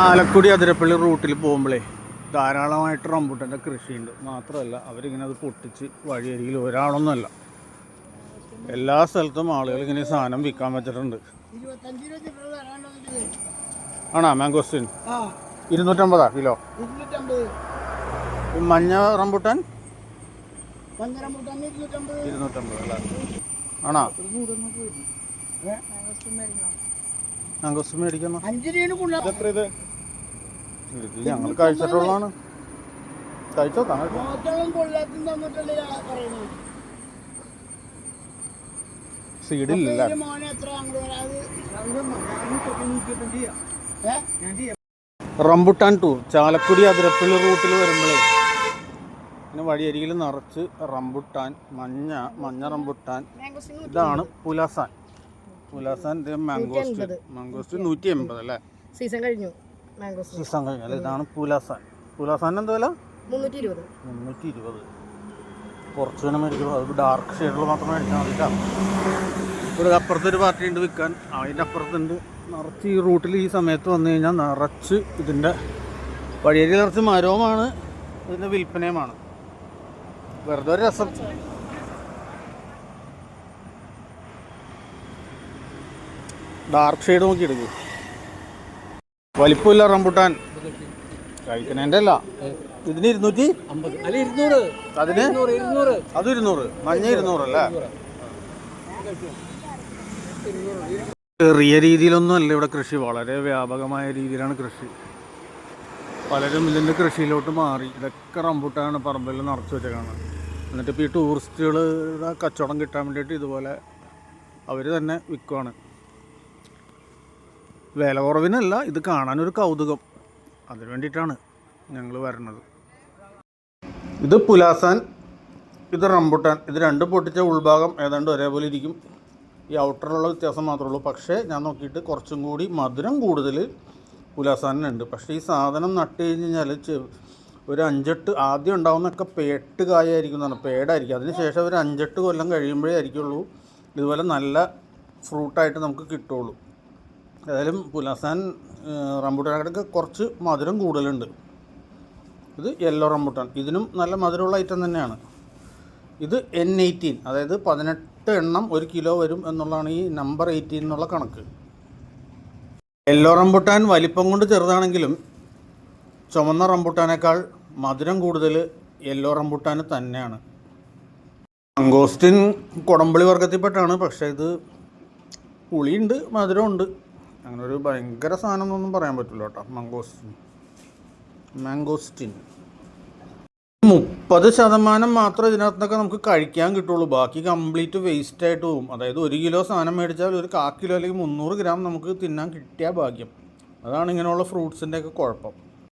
ആലക്കുടി അതിരപ്പള്ളി റൂട്ടിൽ പോകുമ്പോഴേ ധാരാളമായിട്ട് റംബൂട്ടന്റെ കൃഷിയുണ്ട്. മാത്രമല്ല അവരിങ്ങനെ അത് പൊട്ടിച്ച് വഴിയരികിൽ ഒരാളൊന്നുമല്ല. എല്ലാ സ്ഥലത്തും ആളുകൾ ഇങ്ങനെ സാധനം വിൽക്കാൻ വെച്ചിട്ടുണ്ട്? ആണോ? മാംഗോസ്റ്റിൻ ഇരുന്നൂറ്റമ്പതാ കിലോ? മഞ്ഞ റംബൂട്ടാൻ? ഇരുന്നൂറ്റമ്പത്. അല്ലേ? ആണോ? മാംഗോസ്റ്റിൻ മേടിക്കണം എത്ര ഇത്? ഞങ്ങൾ കഴിച്ചിട്ടുള്ളതാണ്. കഴിച്ചോ സീഡില്ല റംബുട്ടാൻ ടൂർ ചാലക്കുടി അതിരപ്പള്ളി റൂട്ടിൽ വരുമ്പോഴേ പിന്നെ വഴിയരികിൽ നിറച്ച് റംബുട്ടാൻ മഞ്ഞ മഞ്ഞ റംബുട്ടാൻ. ഇതാണ് പുലാസാൻ. പുലാസാൻ മാംഗോസ്റ്റ് മാംഗോസ്റ്റ് നൂറ്റി എൺപത് അല്ലേ? സീസൺ കഴിഞ്ഞു. മാംഗോസ് സീസൺ കഴിഞ്ഞാൽ ഇതാണ് പൂലാസാൻ. പൂലാസാൻ എന്താ വില? മുന്നൂറ്റി ഇരുപത് മുന്നൂറ്റി ഇരുപത് കുറച്ച് തന്നെ മേടിക്കുള്ളൂ. അത് ഡാർക്ക് ഷെയ്ഡുകൾ മാത്രം മേടിച്ചാൽ മതി ഇവിടെ അപ്പുറത്തൊരു പാർട്ടി ഉണ്ട് വിൽക്കാൻ. അതിന്റെ അപ്പുറത്തുണ്ട്. നിറച്ച് ഈ റൂട്ടിൽ ഈ സമയത്ത് വന്നു കഴിഞ്ഞാൽ നിറച്ച് ഇതിന്റെ വഴിയരി നിറച്ച് മരവുമാണ്. ഇതിന്റെ വിൽപ്പനയുമാണ്. വെറുതെ ഒരു രസം. ഡാർക്ക് ഷെയ്ഡ് നോക്കി എടുക്കും വലിപ്പമില്ല റംബുട്ടാൻ കഴിക്കണേന്റെ അല്ല ഇതിന് ഇരുന്നൂറ്റി? അതിന്? അത് ഇരുന്നൂറ്. മഞ്ഞ ഇരുന്നൂറ് അല്ലേ ചെറിയ രീതിയിലൊന്നും അല്ല ഇവിടെ കൃഷി. വളരെ വ്യാപകമായ രീതിയിലാണ് കൃഷി. പലരും ഇതിന്റെ കൃഷിയിലോട്ട് മാറി. ഇതൊക്കെ റംബുട്ടാണ് പറമ്പിൽ നിറച്ച് വെച്ചേക്കാണ് എന്നിട്ട് ഇപ്പോൾ ഈ ടൂറിസ്റ്റുകളുടെ കച്ചവടം കിട്ടാൻ വേണ്ടിയിട്ട് ഇതുപോലെ അവർ തന്നെ വിൽക്കുവാണ് വില കുറവിനല്ല ഇത് കാണാനൊരു കൗതുകം. അതിന് വേണ്ടിയിട്ടാണ് ഞങ്ങൾ വരണത്. ഇത് പുലാസാൻ ഇത് റംബുട്ടാൻ ഇത് രണ്ടും പൊട്ടിച്ച ഉൾഭാഗം ഏതാണ്ട് ഒരേപോലെ ഇരിക്കും. ഈ ഔട്ടറിലുള്ള വ്യത്യാസം മാത്രമേ ഉള്ളൂ. പക്ഷേ ഞാൻ നോക്കിയിട്ട് കുറച്ചും കൂടി മധുരം കൂടുതൽ പുലാസാനുണ്ട് പക്ഷേ ഈ സാധനം നട്ട് കഴിഞ്ഞ് കഴിഞ്ഞാൽ ഒരു അഞ്ചെട്ട് ആദ്യം ഉണ്ടാവുന്നൊക്കെ പേട്ട് കായായിരിക്കും എന്നാണ്. പേടായിരിക്കും. അതിനുശേഷം ഒരു അഞ്ചെട്ട് കൊല്ലം കഴിയുമ്പോഴേ ആയിരിക്കുള്ളൂ. ഇതുപോലെ നല്ല ഫ്രൂട്ടായിട്ട് നമുക്ക് കിട്ടുള്ളൂ ഏതായാലും പുലാസാൻ റംബുട്ടാനൊക്കെ കുറച്ച് മധുരം കൂടുതലുണ്ട്. ഇത് യെല്ലോ റംബൂട്ടാൻ. ഇതിനും നല്ല മധുരമുള്ള ഐറ്റം തന്നെയാണ്. ഇത് എൻ എയ്റ്റീൻ അതായത് പതിനെട്ട് എണ്ണം ഒരു കിലോ വരും എന്നുള്ളതാണ് ഈ നമ്പർ എയ്റ്റീൻ എന്നുള്ള കണക്ക്. യെല്ലോ റംബൂട്ടാൻ വലിപ്പം കൊണ്ട് ചെറുതാണെങ്കിലും ചുമന്ന റംബൂട്ടാനേക്കാൾ മധുരം കൂടുതൽ യെല്ലോ റംബൂട്ടാൻ തന്നെയാണ്. മംഗോസ്റ്റിൻ കുടംപുളി വർഗത്തിൽപ്പെട്ടാണ് പക്ഷേ ഇത് പുളിയുണ്ട് മധുരമുണ്ട്. അങ്ങനെ ഒരു ഭയങ്കര സാധനം എന്നൊന്നും പറയാൻ പറ്റില്ല കേട്ടോ. മംഗോസ്റ്റിൻ. മാംഗോസ്റ്റിൻ. മുപ്പത് ശതമാനം മാത്രമേ ഇതിനകത്തൊക്കെ നമുക്ക് കഴിക്കാൻ കിട്ടുള്ളൂ. ബാക്കി കംപ്ലീറ്റ് വേസ്റ്റ് ആയിട്ട് പോകും അതായത് ഒരു കിലോ സാധനം മേടിച്ചാൽ ഒരു കാ കിലോ അല്ലെങ്കിൽ മുന്നൂറ് ഗ്രാം നമുക്ക് തിന്നാൻ കിട്ടിയ ഭാഗ്യം. അതാണ് ഇങ്ങനെയുള്ള ഫ്രൂട്ട്സിന്റെയൊക്കെ കുഴപ്പം.